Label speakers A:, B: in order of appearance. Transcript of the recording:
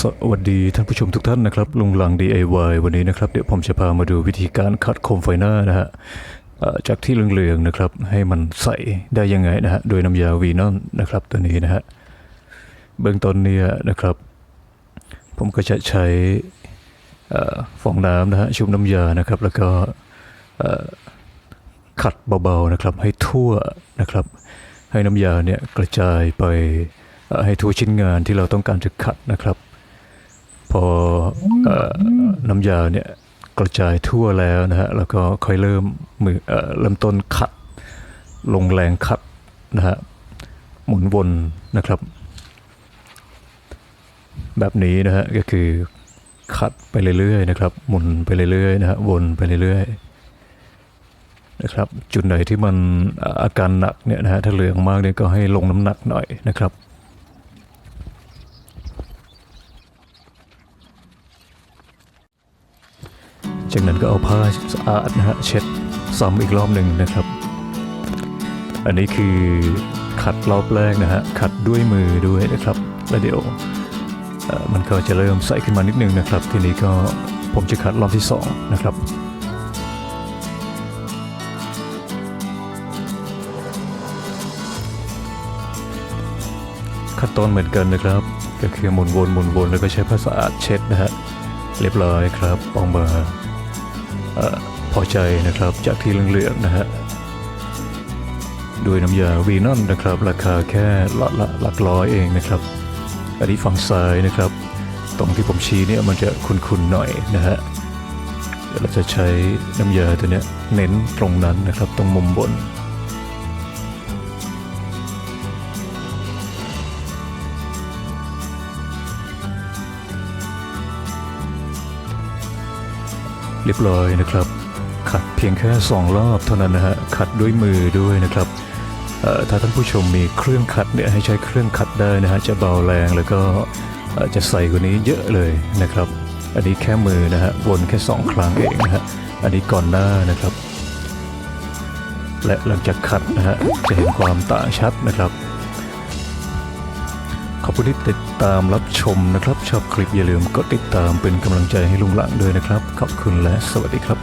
A: สวัสดีท่านผู้ชมทุกท่านนะครับลุงหลัง DIY วันนี้นะครับ เดี๋ยวผมจะพามาดูวิธีการคัดโคมไฟหน้านะฮะจากที่เหลืองๆนะครับ ให้มันใสได้ยังไงนะฮะโดยน้ำยาวีนอนนะครับตัวนี้นะฮะเบื้องต้นเนี่ยนะครับ ผมก็จะใช้ฟองน้ำนะฮะชุบน้ำยานะครับ แล้วก็ขัดเบาๆนะครับ ให้ทั่วนะครับ ให้น้ำยาเนี่ยกระจายไปให้ทั่วชิ้นงานที่เราต้องการจะขัดนะครับ พออน้ำยาเนี่ยกระจายทั่วแล้วนะฮะแล้วก็ค่อยเริ่มมือเริ่มต้นขัด ลงแรงขัดนะฮะหมุนวนนะครับ แบบนี้นะฮะก็คือขัดไปเรื่อยๆนะครับ หมุนไปเรื่อยๆนะฮะวนไปเรื่อยๆนะครับ จุดไหนที่มันอาอาการหนักเนี่ยนะฮะถ้าเหลืองมากเนี่ยก็ให้ลงน้ำหนักหน่อยนะครับ จากนั้นก็เอาผ้าสะอาดนะฮะเช็ดซ้ำอีกรอบหนึ่งนะครับ อันนี้คือขัดรอบแรกนะฮะขัดด้วยมือด้วยนะครับแล้วเดี๋ยวมันก็จะเริ่มใสขึ้นมานิดนึงนะครับ ทีนี้ก็ผมจะขัดรอบที่สองนะครับขั้นตอนเหมือนกันนะครับ ก็คือหมุนวนหมุนวนแล้วก็ใช้ผ้าสะอาดเช็ดนะฮะเรียบร้อยครับออกมา พอใจนะครับจากที่เหลืองๆนะฮะด้วยน้ำยาวีนอนนะครับ ราคาแค่ละละหลักร้อยเองนะครับ อันนี้ฝั่งซ้ายนะครับ ตรงที่ผมชี้เนี่ยมันจะคุ้นๆหน่อยนะฮะเดี๋ยวเราจะใช้น้ำยาตัวเนี้ยเน้นตรงนั้นนะครับตรงมุมบน เรียบร้อยนะครับ ขัดเพียงแค่สองรอบเท่านั้นนะฮะขัดด้วยมือด้วยนะครับถ้าท่านผู้ชมมีเครื่องขัดเนี่ยให้ใช้เครื่องขัดได้นะฮะจะเบาแรงแล้วก็จะใส่กว่านี้เยอะเลยนะครับ อันนี้แค่มือนะฮะวนแค่สองครั้งเองนะฮะอันนี้ก่อนหน้านะครับ และหลังจากขัดนะฮะจะเห็นความต่างชัดนะครับ ขอบคุณที่ติดตามรับชมนะครับ ชอบคลิปอย่าลืมกดติดตามเป็นกำลังใจให้ลุงหลังด้วยนะครับ ขอบคุณและสวัสดีครับ